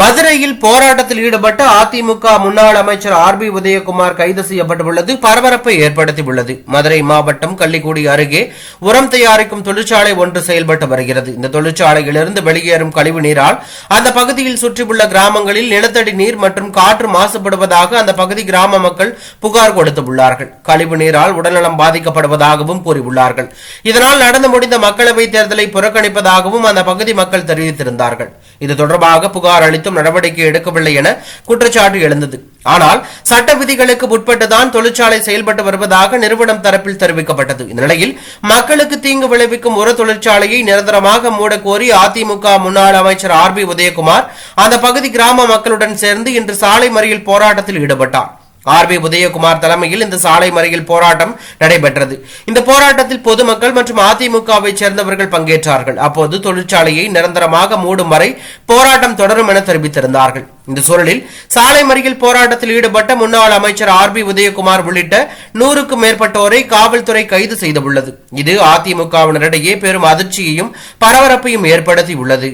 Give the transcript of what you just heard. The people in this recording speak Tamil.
மதுரையில் போராட்டத்தில் ஈடுபட்ட அதிமுக முன்னாள் அமைச்சர் ஆர் பி உதயகுமார் கைது செய்யப்பட்டுள்ளது. பரபரப்பை ஏற்படுத்தியுள்ளது. மதுரை மாவட்டம் கள்ளிக்குடி அருகே உரம் தயாரிக்கும் தொழிற்சாலை ஒன்று செயல்பட்டு வருகிறது. இந்த தொழிற்சாலையிலிருந்து வெளியேறும் கழிவு நீரால் அந்த பகுதியில் சுற்றியுள்ள கிராமங்களில் நிலத்தடி நீர் மற்றும் காற்று மாசுபடுவதாக அந்த பகுதி கிராம மக்கள் புகார் கொடுத்துள்ளார்கள் கழிவு நீரால் உடல்நலம் பாதிக்கப்படுவதாகவும் கூறியுள்ளார்கள். இதனால் நடந்து முடிந்த மக்களவைத் தேர்தலை புறக்கணிப்பதாகவும் அந்த பகுதி மக்கள் தெரிவித்திருந்தார்கள். இது தொடர்பாக புகார் அளித்தும் நடவடிக்கை எடுக்கவில்லை என குற்றச்சாட்டு எழுந்தது. ஆனால் சட்ட விதிகளுக்கு உட்பட்டுதான் தொழிற்சாலை செயல்பட்டு வருவதாக நிறுவனம் தரப்பில் தெரிவிக்கப்பட்டது. இந்த நிலையில் மக்களுக்கு தீங்கு விளைவிக்கும் ஒரு தொழிற்சாலையை நிரந்தரமாக மூட கோரி அதிமுக முன்னாள் அமைச்சர் ஆர் பி உதயகுமார் அந்த பகுதி கிராம மக்களுடன் சேர்ந்து இன்று சாலை மறியல் போராட்டத்தில் ஈடுபட்டார். ஆர் பி உதயகுமார் தலைமையில் இந்த சாலை மறியல் போராட்டம் நடைபெற்றது. இந்த போராட்டத்தில் பொதுமக்கள் மற்றும் அதிமுகவை சேர்ந்தவர்கள் பங்கேற்றார்கள். அப்போது தொழிற்சாலையை நிரந்தரமாக மூடும் வரை போராட்டம் தொடரும் என தெரிவித்திருந்தார்கள். இந்த சூழலில் சாலை மறியல் போராட்டத்தில் ஈடுபட்ட முன்னாள் அமைச்சர் ஆர் பி உதயகுமார் உள்ளிட்ட நூறுக்கும் மேற்பட்டோரை காவல்துறை கைது செய்துள்ளது. இது அதிமுகவினரிடையே பெரும் அதிர்ச்சியையும் பரபரப்பையும் ஏற்படுத்தியுள்ளது.